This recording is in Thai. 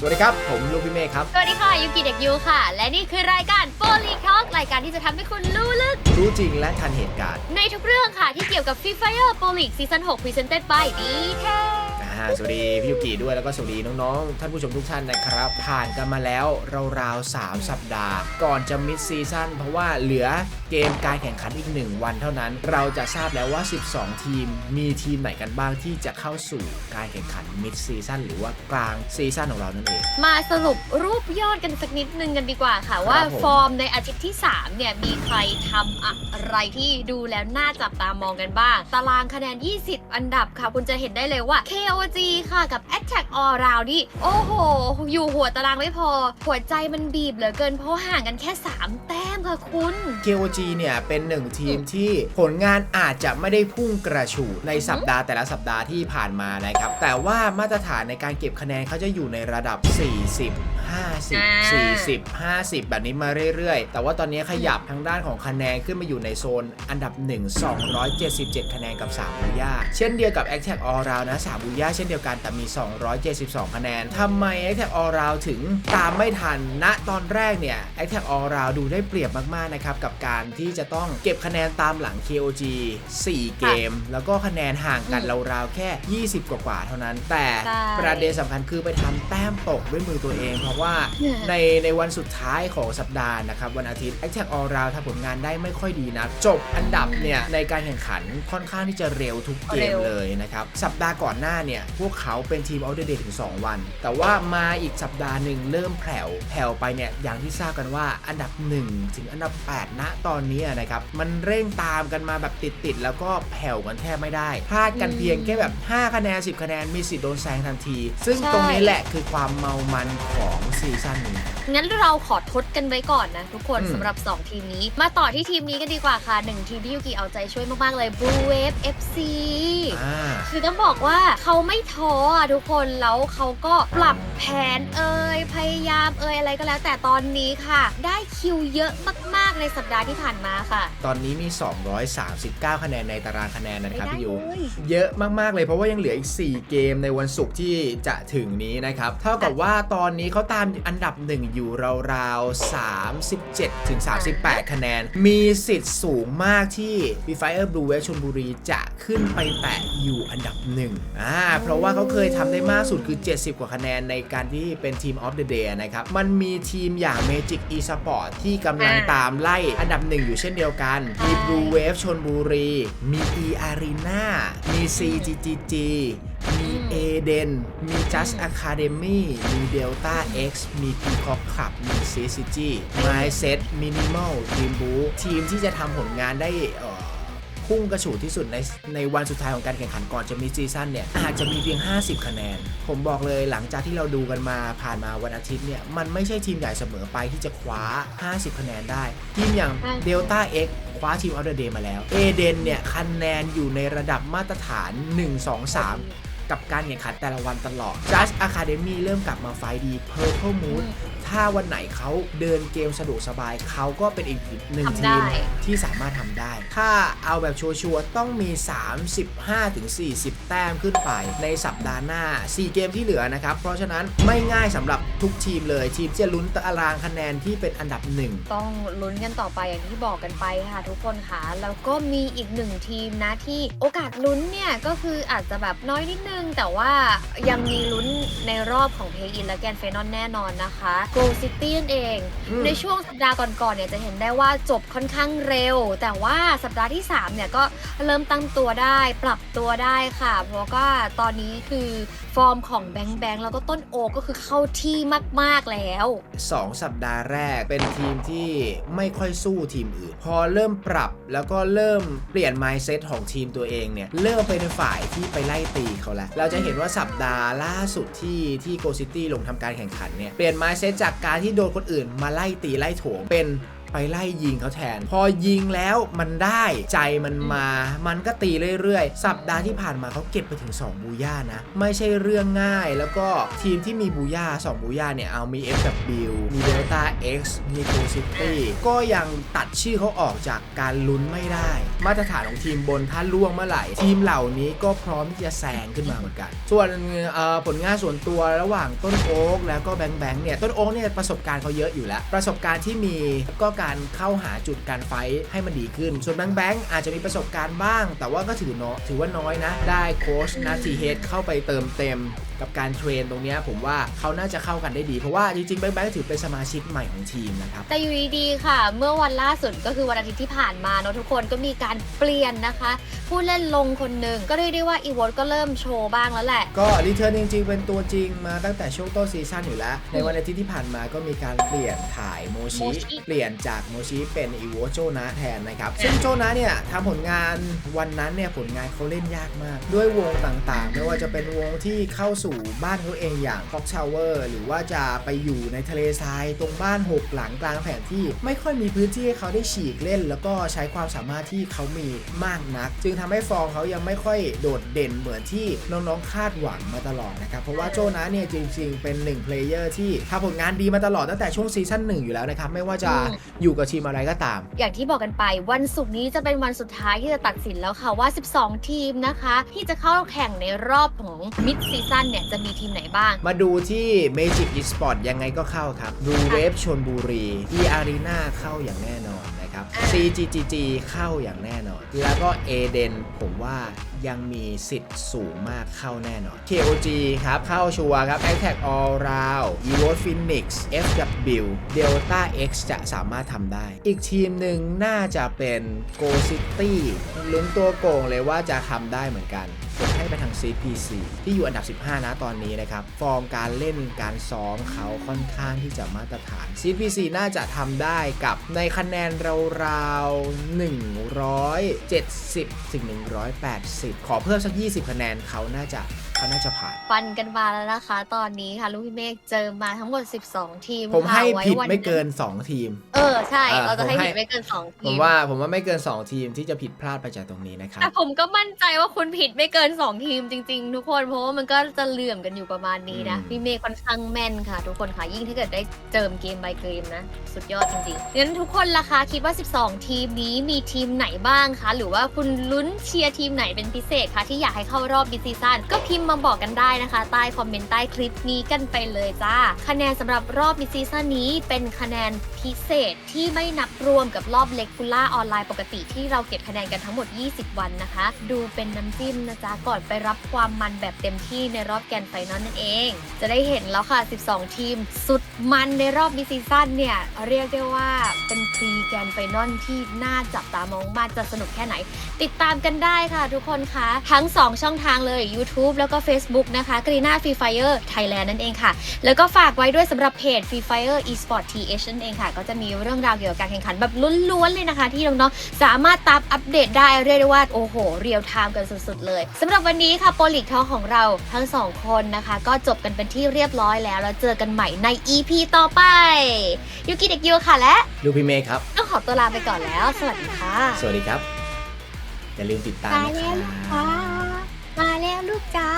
สวัสดีครับ ผมลูกพี่เมฆครับ สวัสดีค่ะยูกิเด็กยูค่ะ และนี่คือรายการโ o ลีทอกรายการที่จะทำให้คุณรู้ลึก รู้จริงและทันเหตุการณ์ในทุกเรื่องค่ะที่เกี่ยวกับ Free Fire p o l i c Season 6 Presented by d t a อ่าสวัสดีพี่ยุกิด้วยแล้วก็สวัสดีน้องๆ ท่านผู้ชมทุกท่านนะครับ ผ่านกันมาแล้วราวๆ3สัปดาห์ ก่อนจะมิดซีซั่นเพราะว่าเหลือเกมการแข่งขันอีก 1 วันเท่านั้น เราจะทราบแล้วว่า 12 ทีม มีทีมไหนกันบ้างที่จะเข้าสู่การแข่งขันมิดซีซั่นหรือว่ากลางซีซั่นของเรานั่นเอง มาสรุปรูปยอดกันสักนิดนึงกันดีกว่าค่ะว่าผมฟอร์มในอาทิตย์ที่ 3 เนี่ย มีใครทำอะไรที่ดูแล้วน่าจับตามองกันบ้าง ตารางคะแนน 20 อันดับค่ะ คุณจะเห็นได้เลยว่า KOG ค่ะกับ Attack All Round นี่ โอ้โห อยู่หัวตารางไม่พอ หัวใจมันบีบเหลือเกินเพราะห่างกันแค่ 3 แต้มค่ะคุณ KOG เนี่ย เป็นหนึ่งทีมที่ผลงานอาจจะไม่ได้พุ่งกระฉูดในสัปดาห์แต่ละสัปดาห์ที่ผ่านมานะครับ แต่ว่ามาตรฐานในการเก็บคะแนนเขาจะอยู่ในระดับ 40อ่า50 40 50 แบบนี้มาเรื่อยๆ แต่ว่าตอนนี้ขยับทางด้านของคะแนนขึ้นมาอยู่ในโซนอันดับ 1 277 คะแนนกับ3บูย่าเช่นเดียวกับ a c t a c All Round นะ3บูย่าเช่นเดียวกันแต่มี 272 คะแนนทำไม a c t a c All Round ถึงตามไม่ทันณตอนแรกเนี่ย a c t a c All Round ดูได้เปรียบมากๆนะครับกับการที่จะต้องเก็บคะแนนตามหลัง KOG 4 เกม แล้วก็คะแนนห่างกันราวๆแค่ 20 กว่าๆเท่านั้น แต่ใช่ประเด็นสำคัญคือไปทำแต้มตกด้วยมือตัวเอง เพราะว่าในในวันสุดท้ายของสัปดาห์นะครับ วันอาทิตย์ a c t a c All Round ทำผลงานได้ไม่ค่อยดีนะ จบอันดับเนี่ยในการแข่งขันค่อนข้างที่จะเร็วทุกเกเร็มวเลยนะครับ สัปดาห์ก่อนหน้าเนี่ย พวกเขาเป็นทีม Out the Day ถึง 2 วัน แต่ว่ามาอีกสัปดาห์หนึ่งเริ่มแผ่วแผ่วไปเนี่ยอย่างที่ทราบกันว่าอันดับ 1 ถึงอันดับ 8 ณตอนนี้นะครับมันเร่งตามกันมาแบบติดๆ แล้วก็แผ่วกันแทบไม่ได้พลาดกันเพียงแค่แบบ 5 คะแนน 10 คะแนน มีสิทธิ์โดนแซงทันที ซึ่งใช่ตรงนี้แหละคือความเมามันของซีซั่นนี้ งั้นเราขอทดกันไว้ก่อนนะทุกคนอืมสำหรับ 2 ทีมนี้ มาต่อที่ทีมนี้กันดีกว่าค่ะหนึ่งทีมที่ยูกิเอาใจช่วยมาก ๆ เลย Blue Wave FC อ่า คือต้องบอกว่าเขาไม่ท้ออะทุกคนแล้วเขาก็ปรับแผนเอ่ยพยายามเอ่ยอะไรก็แล้ว แต่ตอนนี้ค่ะ ได้คิวเยอะมากๆในสัปดาห์ที่ผ่านมาค่ะ ตอนนี้มี 239 คะแนนในตารางคะแนนนะครับไม่ได้พี่ยูเลย เยอะมาก ๆ เลยเพราะว่ายังเหลืออีก 4 เกมในวันศุกร์ที่จะถึงนี้นะครับ เท่ากับว่าตอนนี้เขาตามอันดับ 1 อยู่ราวๆ 37 ถึง 38 คะแนน มีสิทธิ์สูงมากที่ b f i r e Blue Wave ชลบุรีจะขึ้นไปแตะอยู่อัันดับหนึ่งอ่าเพราะว่าเขาเคยทำได้มากสุดคือ 70 กว่าคะแนนในการที่เป็นทีม of the day นะครับ มันมีทีมอย่าง Magic eSport ที่กำลังตามไล่อันดับหนึ่งอยู่เช่นเดียวกัน มี Blue Wave ชนบุรี มี E Arena มี CGGG มีอืม Eden มี Just Academy มี Delta X มี Peacock Club มี CCG Mindset Minimal Dream Boo ทีมที่จะทำผลงานได้เพุ่งกระฉูดที่สุดในในวันสุดท้ายของการแข่งขันก่อนจะมีซีซั่นเนี่ยอาจจะมีเพียง 50 คะแนน ผมบอกเลยหลังจากที่เราดูกันมาผ่านมาวันอาทิตย์เนี่ยมันไม่ใช่ทีมใหญ่เสมอไปที่จะคว้า 50 คะแนนได้ ทีมอย่างใช่ Delta X คว้าทีมออเดอร์เดย์มาแล้วเอเดนเนี่ยคะแนนอยู่ในระดับมาตรฐาน 1 2 3 กับการแข่งขันแต่ละวันตลอด Just Academy เริ่มกลับมาไฟท์ดี Purple Moon ถ้าวันไหนเขาเดินเกมสะดวกสบายเขาก็เป็นอีกหนึ่งทำทีได้มที่สามารถทำได้ ถ้าเอาแบบชัวร์ๆต้องมี 35-40 แต้มขึ้นไปในสัปดาห์หน้า 4 เกมที่เหลือนะครับ เพราะฉะนั้นไม่ง่ายสำหรับทุกทีมเลย ทีมที่จะลุ้นตารางคะแนนที่เป็นอันดับหนึ่งต้องลุ้นกันต่อไปอย่างที่บอกกันไปค่ะทุกคนค่ะแล้วก็มีอีกหนึ่งทีมนะที่โอกาสลุ้นเนี่ยก็คืออาจจะแบบน้อยนิดนึง แต่ว่ายังมีลุ้นในรอบของเพย์อินและแกนเฟนอนแน่นอนนะคะ Go City นั่นเอง อืม ในช่วงสัปดาห์ก่อนๆเนี่ยจะเห็นได้ว่าจบค่อนข้างเร็ว แต่ว่าสัปดาห์ที่ 3 เนี่ยก็เริ่มตั้งตัวได้ ปรับตัวได้ค่ะ เพราะว่าตอนนี้คือ ฟอร์มของแบงค์แบงค์แล้วก็ต้นโอก็คือเข้าที่มากๆแล้ว 2 สัปดาห์แรกเป็นทีมที่ไม่ค่อยสู้ทีมอื่น พอเริ่มปรับแล้วก็เริ่มเปลี่ยน mindset ของทีมตัวเองเนี่ยเริ่มไปในฝ่ายที่ไปไล่ตีเขาแล้ว เราจะเห็นว่าสัปดาห์ล่าสุดที่ที่โกซิตี้ลงทำการแข่งขันเนี่ยเปลี่ยน mindset จากการที่โดนคนอื่นมาไล่ตีไล่โถงเป็น ไปไล่ยิงเขาแทน พอยิงแล้วมันได้ใจมันมา มันก็ตีเรื่อยๆ สัปดาห์ที่ผ่านมาเขาเก็บไปถึง 2 บูย่านะ ไม่ใช่เรื่องง่ายแล้วก็ทีมที่มีบูย่า2บูย่าเนี่ยเอามี FW มี Delta X มี Go City ก็ยังตัดชื่อเขาออกจากการลุ้นไม่ได้ มาตรฐานของทีมบนถ้าล่วงเมื่อไหร่ ทีมเหล่านี้ก็พร้อมที่จะแซงขึ้นมาเหมือนกัน ส่วนผลงานส่วนตัวระหว่างต้นโอ๊กแล้วก็แบงค์แบงค์เนี่ยต้นโอ๊กเนี่ยประสบการณ์เขาเยอะอยู่แล้ว ประสบการณ์ที่มีก็การเข้าหาจุดการไฟท์ให้มันดีขึ้น ส่วนแบงค์แบงค์อาจจะมีประสบการณ์บ้าง แต่ว่าก็ถือเนาะถือว่าน้อยนะ ได้โค้ชนาทีเฮดเข้าไปเติมเต็มกับการเทรนตรงเนี้ยผมว่าเขาน่าจะเข้ากันได้ดี เพราะว่าจริงๆแบงค์แบงค์ถือเป็นสมาชิกใหม่ของทีมนะครับ แต่อยู่ดีๆค่ะ เมื่อวันล่าสุดก็คือวันอาทิตย์ที่ผ่านมาเนอะทุกคนก็มีการเปลี่ยนนะคะ ผู้เล่นลงคนหนึ่งก็เรียกได้ว่าอีวอตก็เริ่มโชว์บ้างแล้วแหละ ก็รีเทิร์นจริงๆ เป็นตัวจริงมาตั้งแต่ช่วงต้นซีซั่นอยู่แล้ว ในวันอาทิตย์ที่ผ่านมาก็มีการเปลี่ยนถ่ายโมชิโมชิเปลี่ยนจากโมชิเป็นอีโวโจนะแทนนะครับ ซึ่งโจนะเนี่ยทำผลงานวันนั้นเนี่ยผลงานเขาเล่นยากมาก ด้วยวงต่างๆ ไม่ว่าจะเป็นวงที่เข้าสู่บ้านเขาเองอย่าง Fox Tower หรือว่าจะไปอยู่ในทะเลทรายตรงบ้านหกหลังกลางแผนที่ ไม่ค่อยมีพื้นที่ให้เขาได้ฉีกเล่น แล้วก็ใช้ความสามารถที่เขามีมากนัก จึงทำให้ฟอร์มเขายังไม่ค่อยโดดเด่นเหมือนที่น้องๆคาดหวังมาตลอดนะครับเพราะว่าโจนะเนี่ยจริงๆเป็นหนึ่งเพลเยอร์ที่ทำผลงานดีมาตลอดตั้งแต่ช่วงซีซั่นหนึ่งอยู่แล้วนะครับไม่ว่าจะอืมอยู่กับทีมอะไรก็ตาม อย่างที่บอกกันไปวันศุกร์นี้จะเป็นวันสุดท้ายที่จะตัดสินแล้วค่ะว่า 12 ทีมนะคะ ที่จะเข้าแข่งในรอบของมิดซีซั่นเนี่ยจะมีทีมไหนบ้าง มาดูที่ Magic Esport ยังไงก็เข้าครับ ดูเวฟชนบุรี e Arena เข้าอย่างแน่นอนนะครับอะ CGGG เข้าอย่างแน่นอน แล้วก็ Aden ผมว่ายังมีสิทธิ์สูงมากเข้าแน่นอน KOG ครับ เข้าชัวร์ครับ Attack All Round Evote Phoenix FW Delta X จะสามารถทำได้ อีกทีมหนึ่งน่าจะเป็น Go City ลุ้นตัวโกงเลยว่าจะทำได้เหมือนกัน ผมให้ไปทาง CPC ที่อยู่อันดับ 15 นะตอนนี้นะครับ ฟอร์มการเล่นการซ้อมเขาค่อนข้างที่จะมาตรฐาน CPC น่าจะทำได้กับในคะแนนราวๆ170 ถึง 180 ขอเพิ่มสัก 20 คะแนนเขาน่าจะเขาน่าจะผ่าน ฟันกันมาแล้วนะคะ ตอนนี้ค่ะลูกพี่เมฆเจอมาทั้งหมด 12 ทีมผมค่ะให้ว้ผิดวันไม่เกิน 2 ทีม เออใช่ อ่าเราจะให้ผมให้ ผิดไม่เกิน2ผทีมมว่าผมว่าไม่เกิน 2 ทีมที่จะผิดพลาดไปจากตรงนี้นะครับ แต่ผมก็มั่นใจว่าคุณผิดไม่เกิน2ทีมจริงๆ ทุกคนเพราะว่ามันก็จะเหลื่อมกันอยู่ประมาณนี้นะอืม พี่เมฆค่อนข้างแม่นค่ะ ทุกคนค่ะยิ่งถ้าเกิดได้เจิมเกม by เกมนะ สุดยอดจริงๆงั้นทุกคนล่ะคะคิดว่า 12 ทีมนี้มีทีมไหนบ้างคะ หรือว่าคุณลุ้นเชียร์ทีมไหนเป็นพิเศษคะที่อยากให้เข้ารอบบิซีซั่นก็พิมพ์มาบอกกันได้นะคะ ใต้คอมเมนต์ใต้คลิปนี้กันไปเลยจ้า คะแนนสำหรับรอบบิซีซั่นนี้เป็นคะแนนพิเศษที่ไม่นับรวมกับรอบเลกูล่าออนไลน์ปกติที่เราเก็บคะแนนกันทั้งหมด 20 วันนะคะ ดูเป็นน้ำจิ้มนะจ๊ะ ก่อนไปรับความมันแบบเต็มที่ในรอบแกนไฟนอลนั่นเอง จะได้เห็นแล้วค่ะ 12 ทีม สุดมันในรอบบิซีซั่นเนี่ยเรียกได้ว่าเป็นพรีแกนไฟนอลที่น่าจับตามองมากจะสนุกแค่ไหน ติดตามกันได้ค่ะทุกคนคะทั้ง 2 ช่องทางเลย YouTube แล้วก็ Facebook นะคะกรีน่าฟรีไฟเออร์ไทยแลนด์นั่นเองค่ะ แล้วก็ฝากไว้ด้วยสำหรับเพจ Free Fire Esport TH นั่นเองค่ะ ก็จะมีเรื่องราวเกี่ยวกับการแข่งขันแบบล้วนๆเลยนะคะ ที่น้องๆสามารถตามอัปเดตได้เรียกได้ว่าโอ้โห เรียลไทม์กันสุดๆ เลยสำหรับวันนี้ค่ะโปรลิกทอของเราทั้งสองคนนะคะ ก็จบกันเป็นที่เรียบร้อยแล้วแล้วเจอกันใหม่ใน EP ต่อไปยูกิเด็กยูค่ะและลูกพี่เมฆครับต้องขอตัวลาไปก่อนแล้ว สวัสดีค่ะ สวัสดีครับ อย่าลืมติดตามมานะคแล้วลูกรัจ้าบมาแล้ว ลูกจ้า